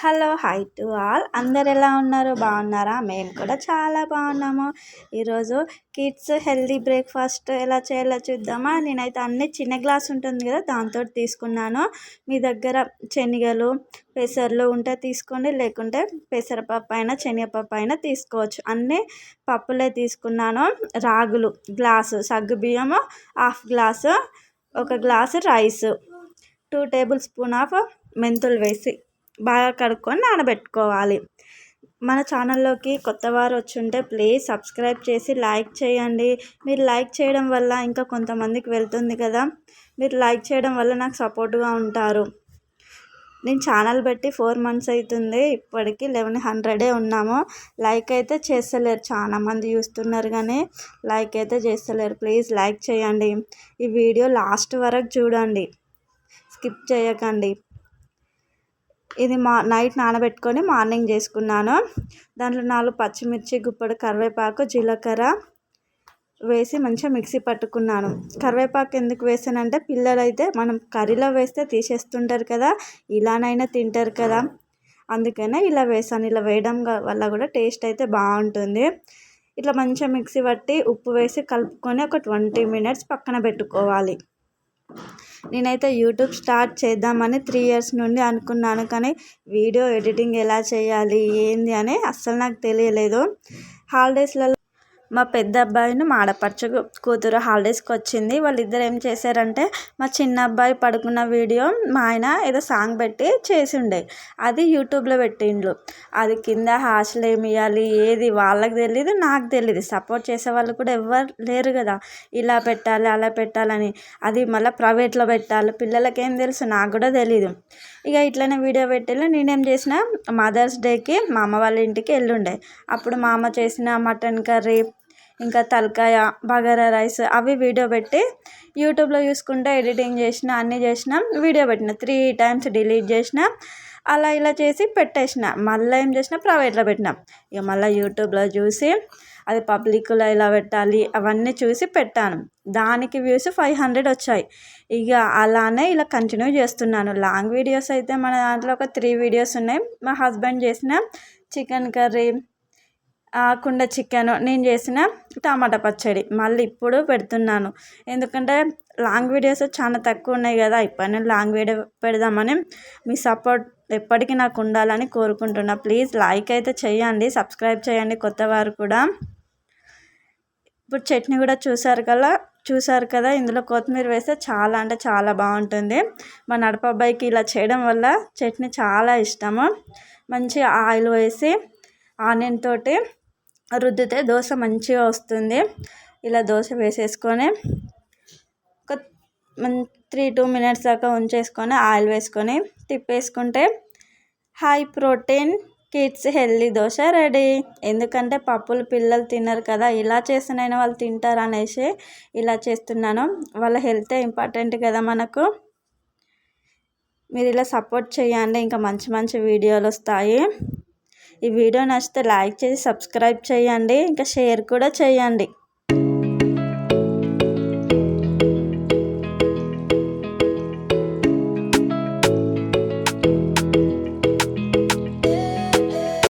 Hello hi to all. అందరు ఎలా ఉన్నారు? బాగున్నారా? మేము కూడా చాలా బాగున్నాము. ఈరోజు కిడ్స్ హెల్దీ బ్రేక్ఫాస్ట్ ఎలా చేయాలో చూద్దామా? నేనైతే అన్ని చిన్న గ్లాస్ ఉంటుంది కదా దాంతో తీసుకున్నాను. మీ దగ్గర శనగలు పెసర్లు ఉంటే తీసుకోండి లేకుంటే పెసరపప్పు అయినా శనగపప్పు అయినా తీసుకోవచ్చు. అన్నీ పప్పులే తీసుకున్నాను. రాగులు గ్లాసు సగ్గు బియ్యము హాఫ్ గ్లాసు ఒక glass rice two tablespoon of మెంతులు వేసి బాగా కడుక్కొని నానబెట్టుకోవాలి. మన ఛానల్లోకి కొత్త వారు వచ్చుంటే ప్లీజ్ సబ్స్క్రైబ్ చేసి లైక్ చేయండి. మీరు లైక్ చేయడం వల్ల ఇంకా కొంతమందికి వెళ్తుంది కదా. మీరు లైక్ చేయడం వల్ల నాకు సపోర్ట్గా ఉంటారు. నేను ఛానల్ పెట్టి ఫోర్ మంత్స్ అవుతుంది ఇప్పటికి లెవెన్ హండ్రెడే ఉన్నాము. లైక్ అయితే చేస్తలేరు. చాలా మంది చూస్తున్నారు కానీ లైక్ అయితే చేస్తలేరు. ప్లీజ్ లైక్ చేయండి. ఈ వీడియో లాస్ట్ వరకు చూడండి. స్కిప్ చేయకండి. ఇది మా నైట్ నానబెట్టుకొని మార్నింగ్ చేసుకున్నాను. దాంట్లో నాలుగు పచ్చిమిర్చి గుప్పడు కరివేపాకు జీలకర్ర వేసి మంచిగా మిక్సీ పట్టుకున్నాను. కరివేపాకు ఎందుకు వేసానంటే పిల్లలైతే మనం కర్రీలో వేస్తే తీసేస్తుంటారు కదా ఇలానైనా తింటారు కదా. అందుకనే ఇలా వేసాను. ఇలా వేయడం వల్ల కూడా టేస్ట్ అయితే బాగుంటుంది. ఇట్లా మంచిగా మిక్సీ పట్టి ఉప్పు వేసి కలుపుకొని ఒక ట్వంటీ మినిట్స్ పక్కన పెట్టుకోవాలి. నేనైతే యూట్యూబ్ స్టార్ట్ చేద్దామని త్రీ ఇయర్స్ నుండి అనుకున్నాను కానీ వీడియో ఎడిటింగ్ ఎలా చేయాలి ఏంది అని అస్సలు నాకు తెలియలేదు. హాలిడేస్లలో మా పెద్ద అబ్బాయిని మా ఆడపడుచు కూతురు హాలిడేస్కి వచ్చింది. వాళ్ళిద్దరు ఏం చేశారంటే మా చిన్న అబ్బాయి పడుకున్న వీడియో మా ఆయన ఏదో సాంగ్ పెట్టి చేసిండే. అది యూట్యూబ్లో పెట్టిండ్రు అది కింద హాస్టల్ ఏమి ఇవ్వాలి ఏది వాళ్ళకి తెలియదు నాకు తెలియదు సపోర్ట్ చేసే వాళ్ళు కూడా ఎవ్వరు లేరు కదా. ఇలా పెట్టాలి అలా పెట్టాలని. అది మళ్ళీ ప్రైవేట్లో పెట్టాలి. పిల్లలకి ఏం తెలుసు నాకు కూడా తెలియదు ఇక ఇట్లనే వీడియో పెట్టేలా నేనేం చేసిన మదర్స్ డేకి మా అమ్మ వాళ్ళ ఇంటికి వెళ్ళుండే. అప్పుడు మా అమ్మ చేసిన మటన్ కర్రీ ఇంకా తలకాయ బగారా రైస్ అవి వీడియో పెట్టి యూట్యూబ్లో చూసుకుంటే ఎడిటింగ్ చేసిన అన్నీ చేసిన వీడియో పెట్టిన త్రీ టైమ్స్ డిలీట్ చేసిన అలా ఇలా చేసి పెట్టేసిన మళ్ళీ ఏం చేసిన ప్రైవేట్లో పెట్టిన. ఇక మళ్ళీ యూట్యూబ్లో చూసి అది పబ్లిక్లో ఇలా పెట్టాలి అవన్నీ చూసి పెట్టాను. దానికి వ్యూస్ ఫైవ్ హండ్రెడ్ వచ్చాయి. ఇక అలానే ఇలా కంటిన్యూ చేస్తున్నాను. లాంగ్ వీడియోస్ అయితే మన దాంట్లో ఒక త్రీ వీడియోస్ ఉన్నాయి. మా హస్బెండ్ చేసిన చికెన్ కర్రీ కుండ చికెన్ నేను చేసిన టమాటా పచ్చడి మళ్ళీ ఇప్పుడు పెడుతున్నాను. ఎందుకంటే లాంగ్ వీడియోస్ చాలా తక్కువ ఉన్నాయి కదా ఇప్పటి లాంగ్ వీడియో పెడదామని మీ సపోర్ట్ ఎప్పటికీ నాకు ఉండాలని కోరుకుంటున్నా. ప్లీజ్ లైక్ అయితే చేయండి సబ్స్క్రైబ్ చేయండి కొత్త వారు కూడా. ఇప్పుడు చట్నీ కూడా చూసారు కదా చూసారు కదా ఇందులో కొత్తిమీర వేస్తే చాలా అంటే చాలా బాగుంటుంది. మా నడపబ్బాయికి ఇలా చేయడం వల్ల చట్నీ చాలా ఇష్టము. మంచి ఆయిల్ వేసి ఆనియన్ తోటి రుద్దితే దోశ మంచిగా వస్తుంది. ఇలా దోశ వేసేసుకొని ఒక త్రీ టూ మినిట్స్ దాకా ఉంచేసుకొని ఆయిల్ వేసుకొని తిప్పేసుకుంటే high protein kids healthy dosa ready. ఎందుకంటే పప్పులు పిల్లలు తినరు కదా ఇలా చేసినైనా వాళ్ళు తింటారు అనేసి ఇలా చేస్తున్నాను. వాళ్ళ హెల్తే ఇంపార్టెంట్ కదా మనకు. మీరు ఇలా సపోర్ట్ చేయండి. ఇంకా మంచి మంచి వీడియోలు వస్తాయి. ఈ వీడియో నచ్చితే లైక్ చేసి సబ్స్క్రైబ్ చేయండి. ఇంకా షేర్ కూడా చేయండి.